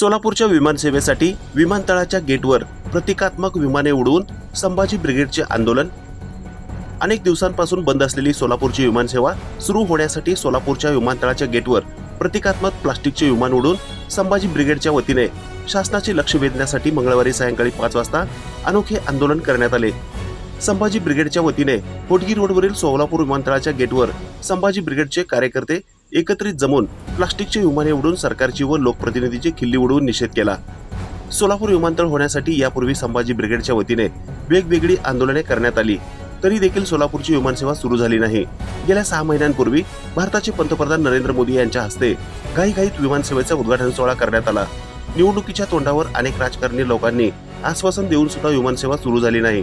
सोलापूरच्या विमानसेवेसाठी विमानतळाच्या गेटवर प्रतिकात्मक विमाने उडवून संभाजी ब्रिगेडचे आंदोलन. अनेक दिवसांपासून बंद असलेली सोलापूरची विमानसेवा सुरू होण्यासाठी सोलापूरच्या विमानतळाच्या गेटवर प्रतिकात्मक प्लास्टिकचे विमान उडून संभाजी ब्रिगेडच्या वतीने शासनाचे लक्ष वेधण्यासाठी मंगळवारी सायंकाळी पाच वाजता अनोखे आंदोलन करण्यात आले. संभाजी ब्रिगेडच्या वतीने होटगी रोडवरील सोलापूर विमानतळाच्या गेटवर संभाजी ब्रिगेडचे कार्यकर्ते एकत्रित जमून प्लास्टिकचे विमाने उडून सरकारची व लोकप्रतिनिधीची खिल्ली उडवून निषेध केला. सोलापूर विमानतळ होण्यासाठी यापूर्वी संभाजी ब्रिगेडच्या वतीने वेगवेगळी आंदोलने करण्यात आली. तरी देखील सोलापूरची विमानसेवा सुरू झाली नाही. गेल्या सहा महिन्यांपूर्वी भारताचे पंतप्रधान नरेंद्र मोदी यांच्या हस्ते घाईघाईत विमानसेवेचा उद्घाटन सोहळा करण्यात आला. निवडणुकीच्या तोंडावर अनेक राजकारणी लोकांनी आश्वासन देऊन सुद्धा विमानसेवा सुरू झाली नाही.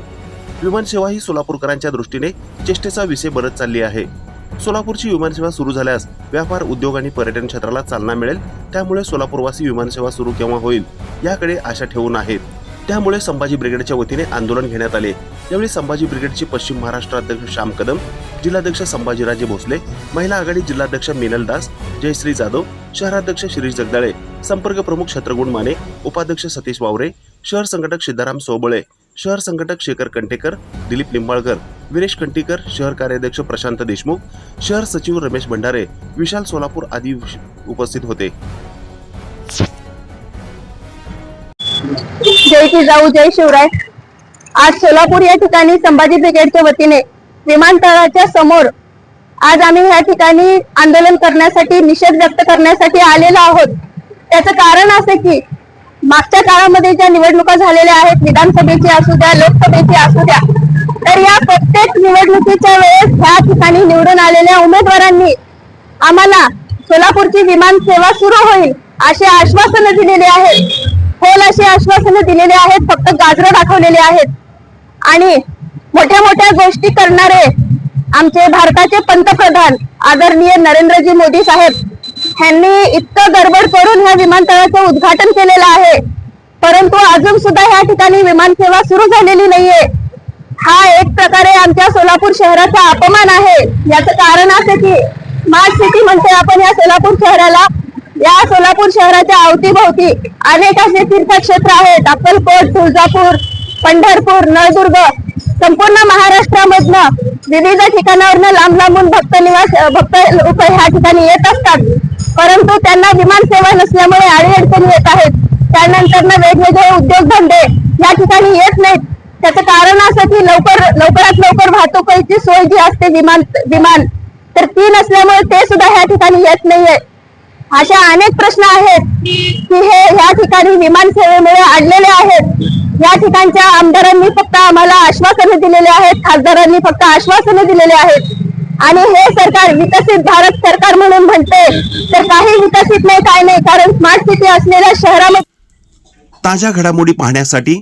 विमानसेवा ही सोलापूरकरांच्या दृष्टीने चेष्टेचा विषय बनत चालली आहे. सोलापूरची विमानसेवा सुरू झाल्यास व्यापार उद्योग आणि पर्यटन क्षेत्राला चालना मिळेल. त्यामुळे सोलापूरवासी विमानसेवा सुरू केव्हा होईल याकडे आशा ठेवून आहेत. त्यामुळे संभाजी ब्रिगेडच्या वतीने आंदोलन घेण्यात आले. यावेळी संभाजी ब्रिगेडचे पश्चिम महाराष्ट्र अध्यक्ष श्याम कदम जिल्हाध्यक्ष संभाजीराजे भोसले महिला आघाडी जिल्हाध्यक्ष मिनल दास जयश्री जाधव शहराध्यक्ष शिरीष जगदाळे संपर्क प्रमुख छत्रगुण माने उपाध्यक्ष सतीश वावरे शहर संघटक सिद्धाराम सोबळे शहर संघटक शेखर कंटेकर दिलीप निंबाळकर विरेश कंटीकर शहर कार्याध्यक्ष प्रशांत देशमुख शहर सचिव रमेश भंडारे विशाल सोलापूर आदी उपस्थित होते. जय जिजाऊ जय शिवराय. आज सोलापूर या ठिकाणी संभाजी ब्रिगेडच्या वतीने विमानतळाच्या समोर आज आम्ही या ठिकाणी आंदोलन करण्यासाठी निषेध व्यक्त करण्यासाठी आलेलो आहोत. त्याचं कारण असं की मागच्या काळामध्ये ज्या निवडणुका झालेल्या आहेत विधानसभेची असू द्या लोकसभेची असू द्या तर या प्रत्येक निवडणुकीच्या वेळेस ह्या ठिकाणी निवडून आलेल्या उमेदवारांनी आम्हाला सोलापूरची विमान सेवा सुरू होईल अशी आश्वासनं दिलेली आहेत. होल अशी आश्वासनं दिलेली आहेत. फक्त गाजरं दाखवलेले आहेत. आणि मोठ्या मोठ्या गोष्टी करणारे आमचे भारताचे पंतप्रधान आदरणीय नरेंद्रजी मोदी साहेब ह्यांनी इतकं गडबड करून ह्या विमानतळाचं उद्घाटन केलेलं आहे. परंतु अजून सुद्धा ह्या ठिकाणी विमानसेवा सुरू झालेली नाहीये. प्रकारे आमच्या सोलापूर शहराचा अपमान आहे. याचं कारण असे की स्मार्ट सिटी म्हणते आपण या सोलापूर शहराला. या सोलापूर शहराच्या अवतीभोवती अनेक असे तीर्थक्षेत्र आहेत. अक्कलकोट तुळजापूर पंढरपूर नळदुर्ग संपूर्ण महाराष्ट्रामधनं विविध ठिकाणावरनं लांब लांबून भक्त निवास भक्त लोक ह्या ठिकाणी येत असतात. परंतु त्यांना विमान सेवा नसल्यामुळे अडीअडचणी येत आहेत. त्यानंतर वेगवेगळे उद्योगधंदे या ठिकाणी येत नाहीत. त्याचं कारण असं की लवकर लवकरात लवकर वाहतुकीची सोय जी असते विमान विमान तर ती नसल्यामुळे ते सुद्धा ह्या ठिकाणी येत नाहीये. अशा अनेक प्रश्न आहेत की हे या ठिकाणी विमान सेवेमुळे आणलेले आहेत. या ठिकाणच्या आमदारांनी फक्त आम्हाला आश्वासनं दिलेले आहेत खासदारांनी फक्त आश्वासनं दिलेले आहेत. आणि हे सरकार विकसित भारत सरकार म्हणून म्हणते तर काही विकसित नाही काय नाही. कारण स्मार्ट सिटी असलेल्या शहरामध्ये ताज्या घडामोडी पाहण्यासाठी